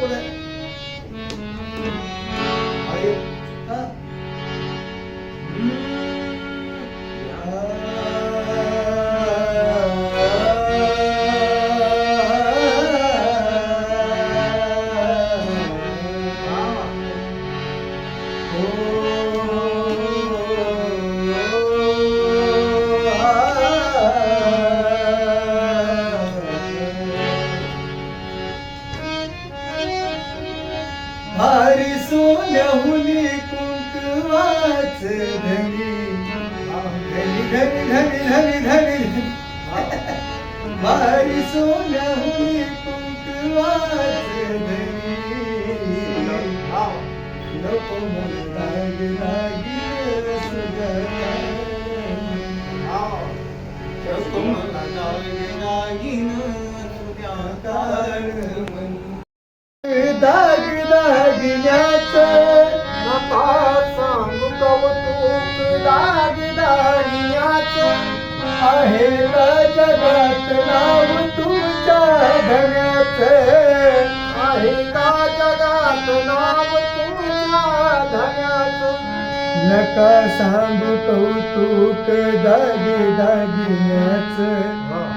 করে भारी सोन्याहुनी कुंकवाच धनी धनी धनी धनी धनी धनी भारी कुंकवाच धनी नको लाग लागी सुगंधा. नको नका सांगू कौतुक दाग आहे का जगात नाव तुमच्या धन्याच. आहे का जगात नाव तुमच्या धन्याच? नका सांगू कौतुक दागी दागिन्याच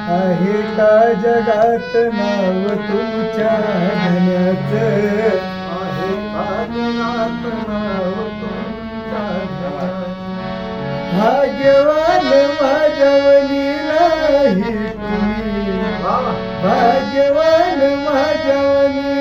आहे का जगात नाव तुमच्या धन्याचं? भाग्यवान माझ्यावनी